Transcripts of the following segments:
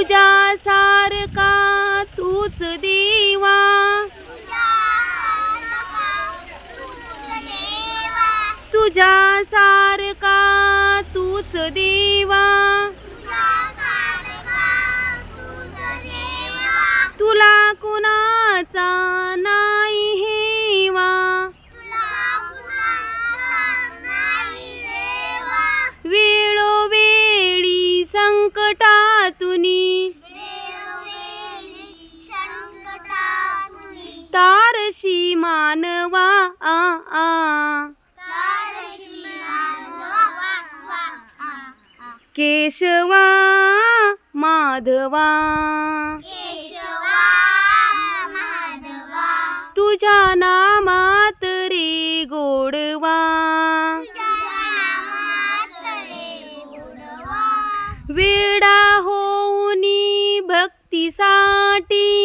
तुझ्या सारखा तूच देवा. तुझ्या सारखा तूच देवा. तारशी मानवा आ आ. केशवा माधवा. तुझ्या नामात रे गोडवा. वेडा होऊनी भक्तीसाठी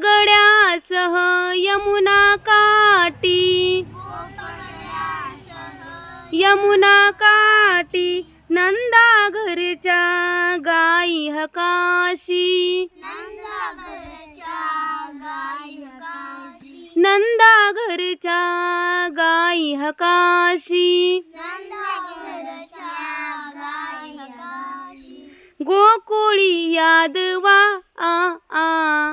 गोपगड्यासह यमुना काठी यमुना काठी नंदा घरच्या गाई हकाशी. नंदा घरच्या गाई हकाशी. गोकुळी यादवा आ आ.